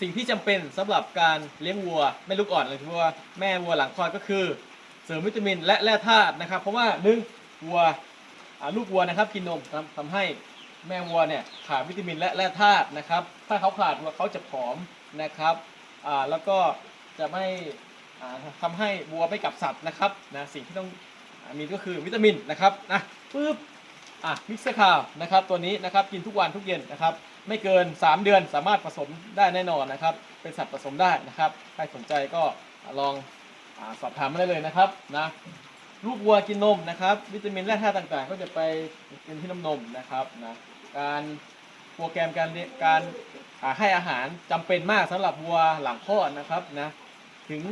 สิ่งที่จำเป็นสำหรับการเลี้ยงวัวแม่ลูกอ่อนหรือวัวแม่วัวหลังคลอดก็คือ เสริมวิตามินและแร่ธาตุนะครับ เพราะว่าหนึ่งวัวอ่าลูกวัวนะครับกินนมทำทำให้แม่วัวเนี่ยขาดวิตามินและแร่ธาตุนะครับ ถ้าเขาขาดวัวเขาจะผอมนะครับอ่าแล้วก็จะไม่อ่าทำให้วัวไม่กลับสัตว์นะครับนะสิ่งที่ต้องอามีก็คือวิตามินนะครับนะปึ๊บอะมิกซ์คาวนะครับตัวนี้นะครับกินทุกวันทุกเย็นนะครับ ไม่เกิน 3 เดือนสามารถผสมได้แน่นอนนะครับ เป็นสัตว์ผสมได้นะครับใครสนใจก็ลองอสอบถามมาได้เลยนะครับนะลูกวัวกินนมนะครับ วิตามินแร่ธาตุต่างๆ ก็จะไปเป็นที่น้ำนมนะครับนะการโปรแกรมการการให้อาหารจำเป็นมากสำหรับวัวหลังคลอดนะครับนะถึง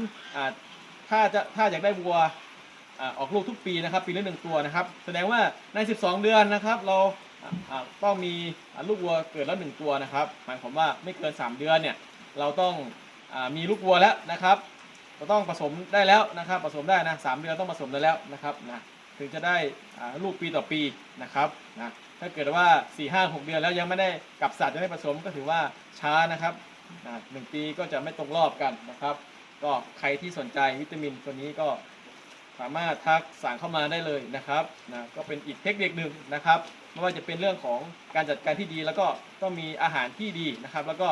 ถ้าจะถ้าอยากได้วัวออกลูกทุกปีนะครับ ปีละหนึ่งตัวนะครับ แสดงว่าใน 12 เดือนนะครับ เรา ต้องมีลูกวัวเกิดแล้วหนึ่งตัวนะครับ หมายความว่าไม่เกิน 3 เดือนเนี่ยเราต้องอมีลูกวัวแล้วนะครับเราต้องผสมได้แล้วนะครับ ผสมได้นะสามเดือนต้องผสมได้แล้วนะครับนะถึงจะได้ลูกปีต่อปีนะครับนะถ้าเกิดว่า 4 5 6 เดือนแล้วยังไม่ได้กับสัตว์ยังไม่ผสมก็ถือว่าช้านะครับหนึ่งปีก็จะไม่ตรงรอบกันนะครับ ก็ใครที่สนใจวิตามินตัวนี้ก็ สามารถทักสั่งเข้ามาได้เลยนะครับนะก็เป็นอีกเทคนิคหนึ่งนะครับ ไม่ว่าจะเป็นเรื่องของการจัดการที่ดี แล้วก็ต้องมีอาหารที่ดีนะครับ แล้วก็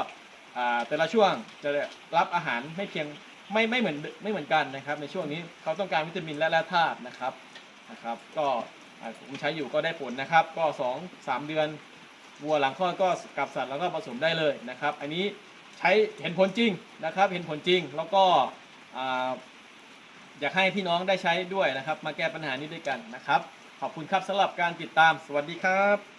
แต่ละช่วงจะรับอาหารไม่เพียงไม่ไม่เหมือนไม่เหมือนกันนะครับ ในช่วงนี้เขาต้องการวิตามินและแร่ธาตุนะครับนะครับ ก็ผมใช้อยู่ก็ได้ผลนะครับ ก็ 2 3 เดือนวัวหลังคลอดก็กลับสัตว์แล้วก็ผสมได้เลยนะครับ อันนี้ใช้เห็นผลจริงนะครับ เห็นผลจริงแล้วก็ อยากให้พี่น้องได้ใช้ด้วยนะครับ มาแก้ปัญหานี้ด้วยกันนะครับ ขอบคุณครับสำหรับการติดตามสวัสดีครับ